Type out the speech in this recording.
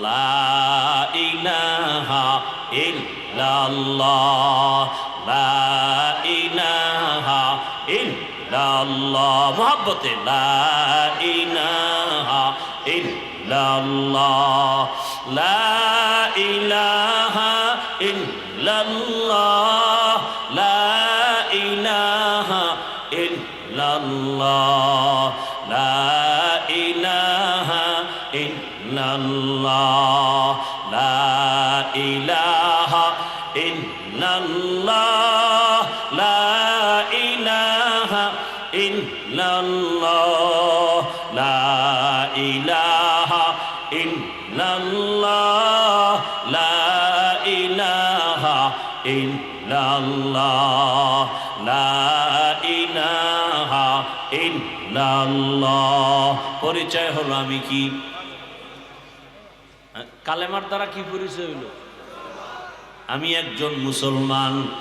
লা ইলাহা ইল্লাল্লাহ, লা ইলাহা ইল্লাল্লাহ, মোহাব্বতে লা ইলাহা ইল্লাল্লাহ, লা ইলাহা ইল্লাল্লাহ, লা ইলাহা ইল্লাল্লাহ, লা ইলাহা ইল্লাল্লাহ লা ইলাহা ইল্লাল্লাহ লা ইলাহা ইল্লাল্লাহ লা ইলাহা ইল্লাল্লাহ লা ইলাহা ইল্লাল্লাহ লা ইলাহা ইল্লাল্লাহ পরিচয় হলো আমি কি? কালেমার দ্বারা কি পরিচয় হইল? আমি একজন মুসলমান।